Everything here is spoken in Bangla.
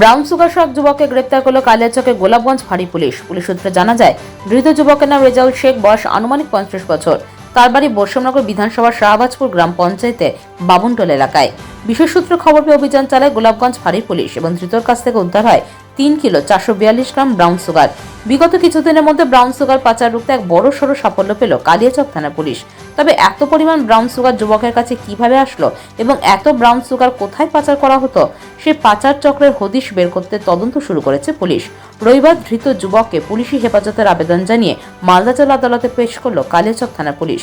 ব্রাউন সুগার এক যুবককে গ্রেপ্তার করল কালিয়াচকে গোলাপগঞ্জ ফাঁড়ি পুলিশ। পুলিশ সূত্রে জানা যায়, ধৃত যুবকের নাম রেজাউল শেখ, বয়স আনুমানিক পঞ্চাশ বছর। তার বাড়ি বর্ষমনগর বিধানসভার শাহবাজপুর গ্রাম পঞ্চায়েতে বাবুনটোল এলাকায়। বিশেষ সূত্রে খবর পেয়ে অভিযান চালায় গোলাপগঞ্জ ফাঁড়ির পুলিশ এবং ধৃতর কাছ থেকে উদ্ধার হয় তিন কিলো, চারশো বিয়াল্লিশ গ্রাম ব্রাউন সুগার। বিগত কিছুদিনের মধ্যে ব্রাউন সুগার পাচার রুখতে এক বড় সড়ো সাফল্য পেল কালিয়াচক থানা পুলিশ। তবে এত পরিমাণ ব্রাউন সুগার যুবকের কাছে কীভাবে আসলো এবং এত ব্রাউন সুগার কোথায় পাচার করা হতো, সে পাচার চক্রের হদিশ বের করতে তদন্ত শুরু করেছে পুলিশ। রবিবার ধৃত যুবককে পুলিশি হেফাজতের আবেদন জানিয়ে মালদা জেলা আদালতে পেশ করল কালিয়াচক থানা পুলিশ।